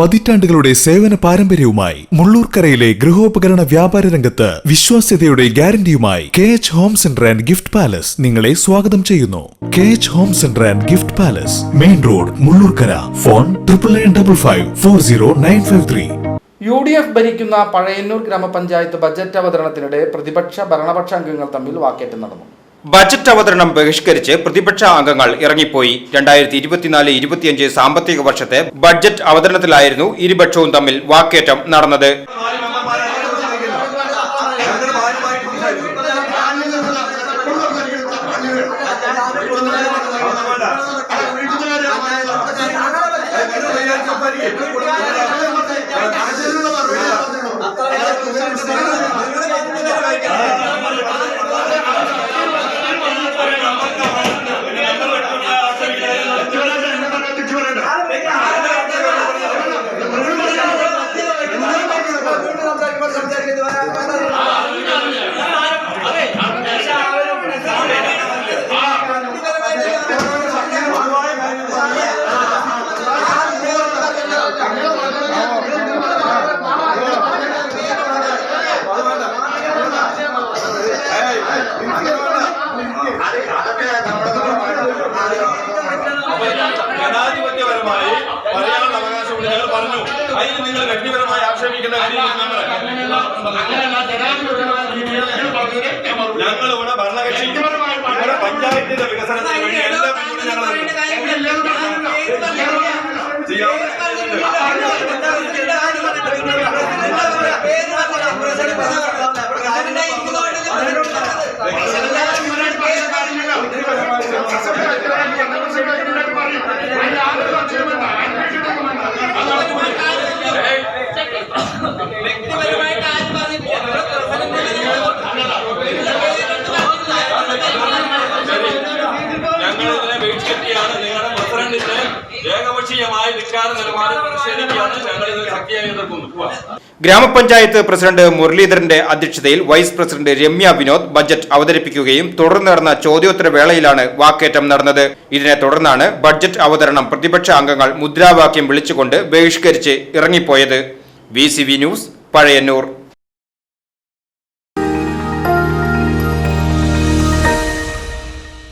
പതിറ്റാണ്ടുകളുടെ സേവന പാരമ്പര്യവുമായി മുള്ളൂർക്കരയിലെ ഗൃഹോപകരണ വ്യാപാര രംഗത്ത് വിശ്വാസ്യതയുടെ ഗ്യാരണ്ടിയുമായി K H home centre and gift palace നിങ്ങളെ സ്വാഗതം ചെയ്യുന്നു. K H home centre and gift palace main road Mullurkara. Phone triple nine double five four zero nine five three. U D F ഭരിക്കുന്ന പഴയന്നൂർ ഗ്രാമപഞ്ചായത്ത് ബജറ്റ് അവതരണത്തിനിടെ പ്രതിപക്ഷ ഭരണപക്ഷ അംഗങ്ങൾ തമ്മിൽ വാക്കേറ്റം നടന്നു. Budget അവതരണം ബഹിഷ്കരിച്ച് പ്രതിപക്ഷ അംഗങ്ങൾ ഇറങ്ങിപ്പോയി. രണ്ടായിരത്തി ഇരുപത്തിനാല് ഇരുപത്തിയഞ്ച് സാമ്പത്തിക വർഷത്തെ ബഡ്ജറ്റ് അവതരണത്തിലായിരുന്നു ഇരുപക്ഷവും തമ്മിൽ വാക്കേറ്റം നടന്നത്. പറഞ്ഞു. അതിന് നിങ്ങൾ വ്യക്തിപരമായി ആക്ഷേപിക്കുന്ന ഞങ്ങൾ ഇവിടെ ഭരണകക്ഷി ഇവിടെ പഞ്ചായത്തിന്റെ വികസനത്തിന് വേണ്ടി എല്ലാ പിന്തുണയും ബഹിഷ്കരിക്കുകയാണ് നിങ്ങളുടെ പ്രസിഡന്റിന്റെ ഏകപക്ഷീയമായി നിൽക്കാതെ നിലപാട് പ്രതിഷേധിക്കുകയാണ്. ഞങ്ങൾ ഇത് ശക്തിയായി എതിർക്കുന്നു. ഗ്രാമപഞ്ചായത്ത് പ്രസിഡന്റ് മുരളീധരന്റെ അധ്യക്ഷതയിൽ vice president Ramya Vinod budget അവതരിപ്പിക്കുകയും തുടർന്ന് നടന്ന ചോദ്യോത്തര വേളയിലാണ് വാക്കേറ്റം നടന്നത്. ഇതിനെ തുടർന്നാണ് ബഡ്ജറ്റ് അവതരണം പ്രതിപക്ഷ അംഗങ്ങൾ മുദ്രാവാക്യം വിളിച്ചുകൊണ്ട് ബഹിഷ്കരിച്ച് ഇറങ്ങിപ്പോയത്. V news Pazhayannur.